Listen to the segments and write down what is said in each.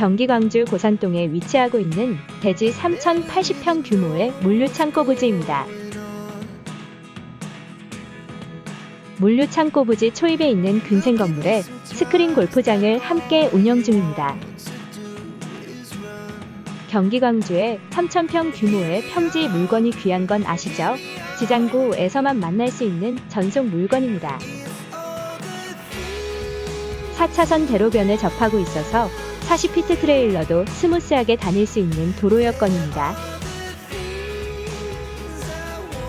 경기 광주 고산동에 위치하고 있는 대지 3,080평 규모의 물류창고 부지입니다. 물류창고 부지 초입에 있는 근생 건물에 스크린 골프장을 함께 운영 중입니다. 경기 광주에 3,000평 규모의 평지 물건이 귀한 건 아시죠? 지장구에서만 만날 수 있는 전속 물건입니다. 4차선 대로변에 접하고 있어서 40피트 트레일러도 스무스하게 다닐 수 있는 도로 여건입니다.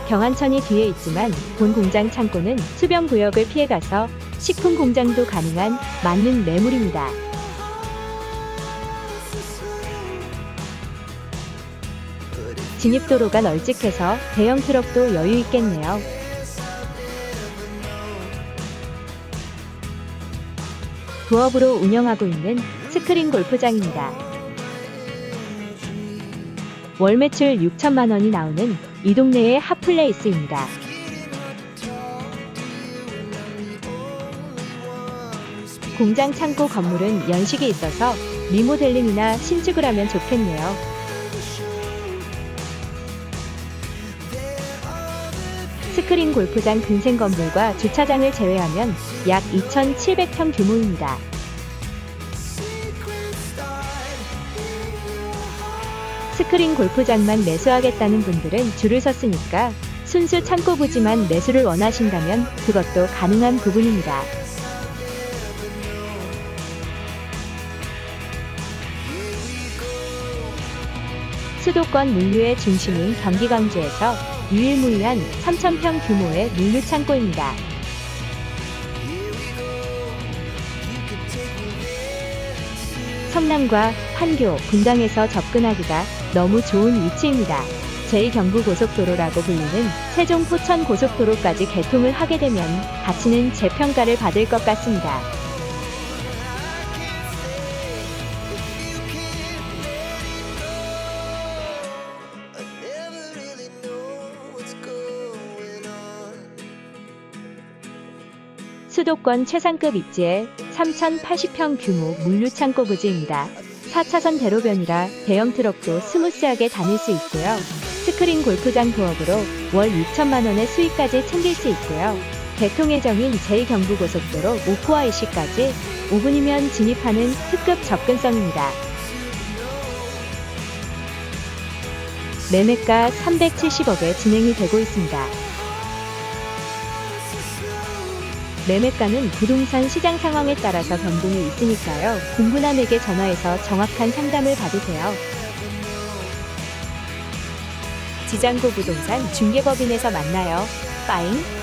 경안천이 뒤에 있지만 본 공장 창고는 수변 구역을 피해가서 식품 공장도 가능한 맞는 매물입니다. 진입도로가 널찍해서 대형 트럭도 여유 있겠네요. 부업으로 운영하고 있는 스크린 골프장입니다. 월 매출 6천만 원이 나오는 이 동네의 핫플레이스입니다. 공장 창고 건물은 연식이 있어서 리모델링이나 신축을 하면 좋겠네요. 스크린 골프장 근생 건물과 주차장을 제외하면 약 2,700평 규모입니다. 스크린 골프장만 매수하겠다는 분들은 줄을 섰으니까 순수 창고 부지만 매수를 원하신다면 그것도 가능한 부분입니다. 수도권 물류의 중심인 경기 광주에서 유일무이한 3,000평 규모의 물류 창고입니다. 성남과 판교, 분당에서 접근하기가 너무 좋은 위치입니다. 제2경부고속도로라고 불리는 세종 포천 고속도로까지 개통을 하게 되면 가치는 재평가를 받을 것 같습니다. 수도권 최상급 입지의 3,080평 규모 물류창고 부지입니다. 4차선 대로변이라 대형 트럭도 스무스하게 다닐 수 있고요. 스크린 골프장 부업으로 월 6천만 원의 수익까지 챙길 수 있고요. 개통 예정인 제2경부고속도로 오포와 이시까지 5분이면 진입하는 특급 접근성입니다. 매매가 370억에 진행이 되고 있습니다. 매매가는 부동산 시장 상황에 따라서 변동이 있으니까요. 공부남에게 전화해서 정확한 상담을 받으세요. 지장구 부동산 중개법인에서 만나요. 빠잉.